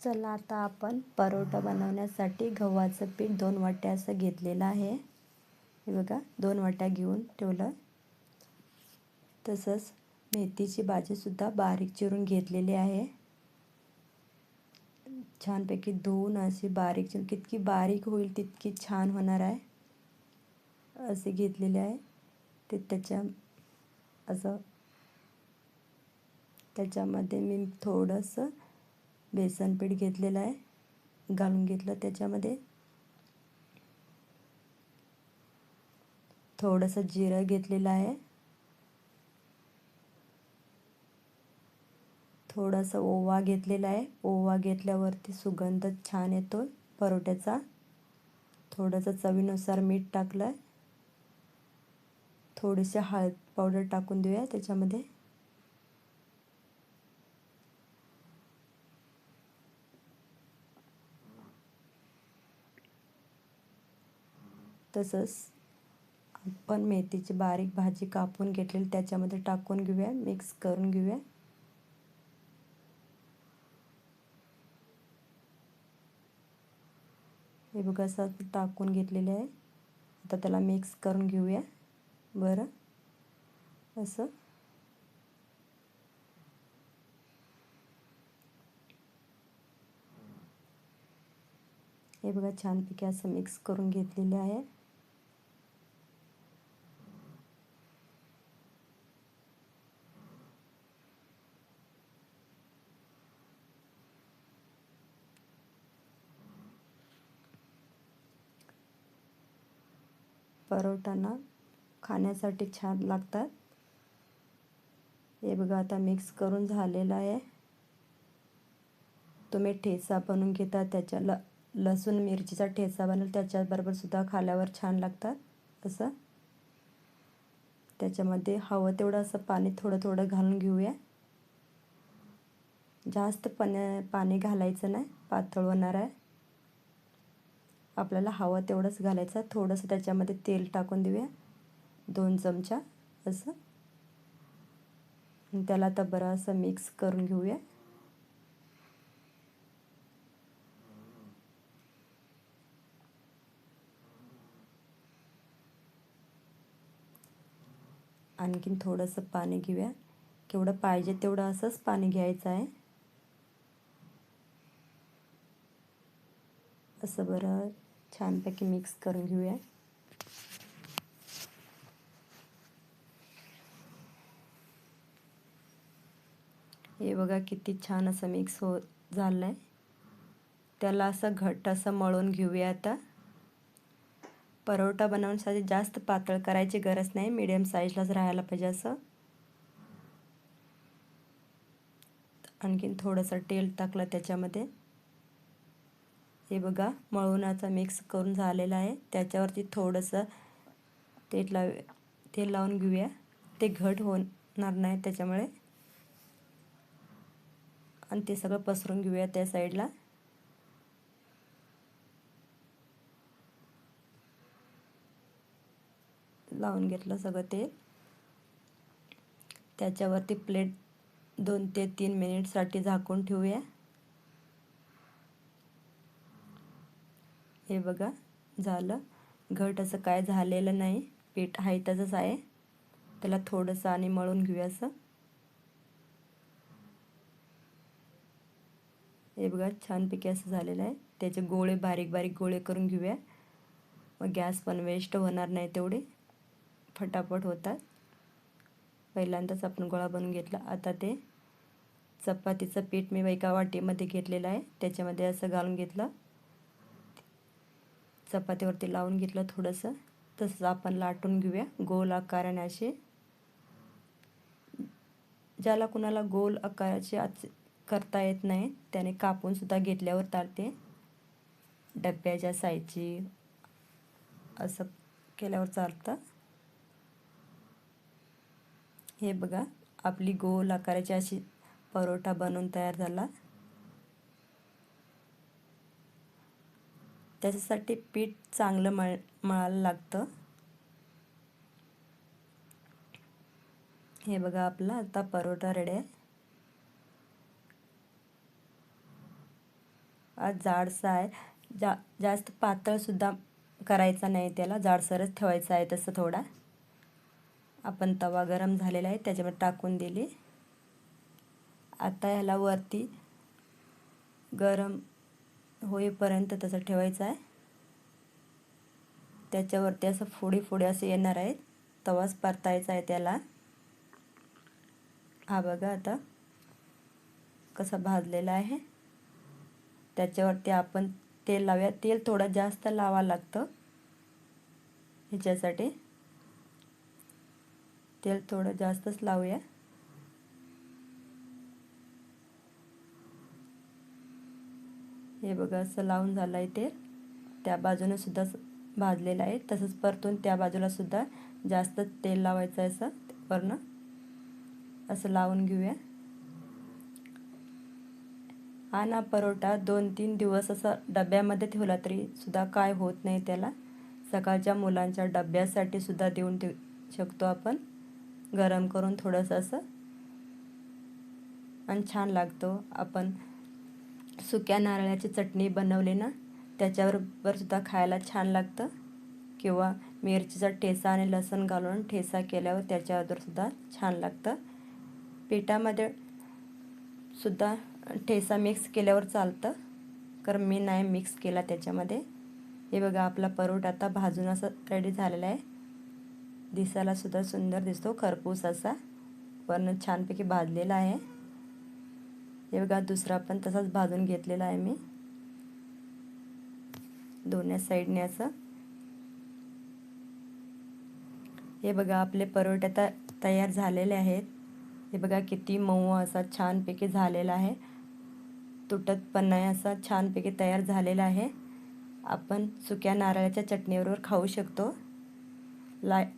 चला आता आपण परोठा बनवण्यासाठी गव्हाचं पीठ दोन वाट्या असं घेतलेलं आहे. हे बघा दोन वाट्या घेऊन ठेवलं. तसंच मेथीची भाजीसुद्धा बारीक चिरून घेतलेली आहे. छानपैकी धुवून अशी बारीक चिरून कितकी बारीक होईल तितकी छान होणार आहे. असे घेतलेले आहे. ते त्याच्या असं त्याच्यामध्ये मी थोडंसं बेसन पीठ घेतलेलं आहे. घालून घेतलं त्याच्यामध्ये. थोडंसं जिरं घेतलेलं आहे. थोडासा ओवा घेतलेला आहे. ओवा घेतल्यावरती सुगंध छान येतो परोठ्याचा. थोडंसं चवीनुसार मीठ टाकलं आहे थोडीशी हळद पावडर टाकून देऊया त्याच्यामध्ये. तसंच आपण मेथीची बारीक भाजी कापून घेतलेली त्याच्यामध्ये टाकून घेऊया मिक्स करून घेऊया. हे बघा असं टाकून घेतलेले आहे. आता त्याला मिक्स करून घेऊया. बरं? असं. हे बघा छानपैकी असं मिक्स करून घेतलेले आहे. परोठाना खाण्यासाठी छान लागतात. हे बघा आता मिक्स करून झालेलं आहे. तुम्ही ठेचा बनवून घेता त्याच्या ल लसूण मिरचीचा ठेचा बनवला त्याच्याबरोबर सुद्धा खाल्यावर छान लागतात. असं. त्याच्यामध्ये हवं तेवढं असं पाणी थोडं थोडं घालून घेऊया. जास्त पण पाणी घालायचं नाही. पातळ होणार आहे. आपल्याला हवं तेवढंच घालायचं. थोडंसं त्याच्यामध्ये तेल टाकून देऊया. दोन चमचा असं. त्याला आता बरं असं मिक्स करून घेऊया. आणखीन थोडंसं पाणी घेऊया. केवढं पाहिजे तेवढं असंच पाणी घ्यायचं आहे. असं बरं छानपैकी मिक्स करून घेऊया. हे बघा किती छान असं मिक्स हो झालं आहे त्याला असं घट्ट असं मळून घेऊया आता. परोठा बनवण्यासाठी जास्त पातळ करायची गरज नाही मिडियम साईजलाच राहायला पाहिजे असं. आणखीन थोडंसं तेल टाकलं त्याच्यामध्ये. हे बघा मळूनाचा मिक्स करून झालेला आहे. त्याच्यावरती थोडंसं तेल लाव तेल लावून घेऊया. ते घट होणार नाही त्याच्यामुळे. आणि ते सगळं पसरून घेऊया त्या साईडला. लावून घेतलं सगळं ते त्याच्यावरती प्लेट दोन ते तीन मिनिटसाठी झाकून ठेवूया. हे बघा झालं. घट असं काय झालेलं नाही. पीठ आहे तसंच आहे. त्याला थोडंसं आणि मळून घेऊया असं. हे बघा छानपैकी असं झालेलं आहे. त्याचे गोळे बारीक बारीक गोळे करून घेऊया. मग गॅस पण वेस्ट होणार नाही तेवढे. फटाफट होतात. पहिल्यांदाच आपण गोळा बनवून घेतला. आता ते चपातीचं पीठ मी एका वाटीमध्ये घेतलेलं आहे. त्याच्यामध्ये असं घालून घेतलं. चपातीवरती लावून घेतलं थोडंसं. तसंच आपण लाटून घेऊया. गोल आकाराने असे. ज्याला कुणाला गोल आकाराचे करता येत नाही त्याने कापूनसुद्धा घेतल्यावर चालते. डब्याच्या साईजची असं केल्यावर चालतं. हे बघा आपली गोल आकाराची अशी परोठा बनवून तयार झाला. त्याच्यासाठी पीठ चांगलं मळ मळायला लागतं. हे बघा आपला आता परोठा रेडी आहे. आज जाडसा आहे. जा जास्त पातळसुद्धा करायचा नाही त्याला जाडसरच ठेवायचा आहे तसं थोडा. आपण तवा गरम झालेला आहे त्याच्यामध्ये टाकून दिली. आता ह्याला वरती गरम होईपर्यंत तसं ठेवायचं आहे. त्याच्यावरती असं फोडी फोडी असं येणार आहे तवाच परतायचा आहे त्याला. हा बघा आता कसा भाजलेला आहे. त्याच्यावरती आपण तेल लावूया. तेल थोडं जास्त लावा लागतं. ह्याच्यासाठी तेल थोडं जास्तच लावूया. हे बघा असं लावून झालं आहे तेल त्या बाजूने सुद्धा भाजलेलं आहे. तसंच परतून त्या बाजूला सुद्धा जास्त तेल लावायचं आहे असं वरनं. असं लावून घेऊया. हा परोटा परोठा दोन तीन दिवस असं डब्यामध्ये ठेवला तरी सुद्धा काय होत नाही त्याला. सकाळच्या मुलांच्या डब्यासाठी सुद्धा देऊन ठेवू शकतो आपण. गरम करून थोडंसं असं. आणि छान लागतो. आपण सुक्या नारळाची चटणी बनवली ना त्याच्यावर सुद्धा खायला छान लागतं. किंवा मिरचीचा ठेसा आणि लसण घालून ठेसा केल्यावर त्याच्यावर सुद्धा छान लागतं. पिठामध्ये सुद्धा ठेसा मिक्स केल्यावर चालतं. कारण मी नाही मिक्स केला त्याच्यामध्ये. हे बघा आपला परोट आता भाजून असं रेडी झालेला आहे. दिसायला सुद्धा सुंदर दिसतो खरपूस असा. पण छानपैकी भाजलेला आहे. हे बघा दुसरा पण तसाच भाजून घेतलेला आहे मी. दोन्ही साईडने असं. हे बघा आपले परोठे आता तयार झालेले आहेत. हे बघा किती मऊ असा छानपैकी झालेला आहे. तुटत पण नाही असा छानपैकी तयार झालेला आहे. आपण सुक्या नारळाच्या चटणीबरोबर खाऊ शकतो. लाय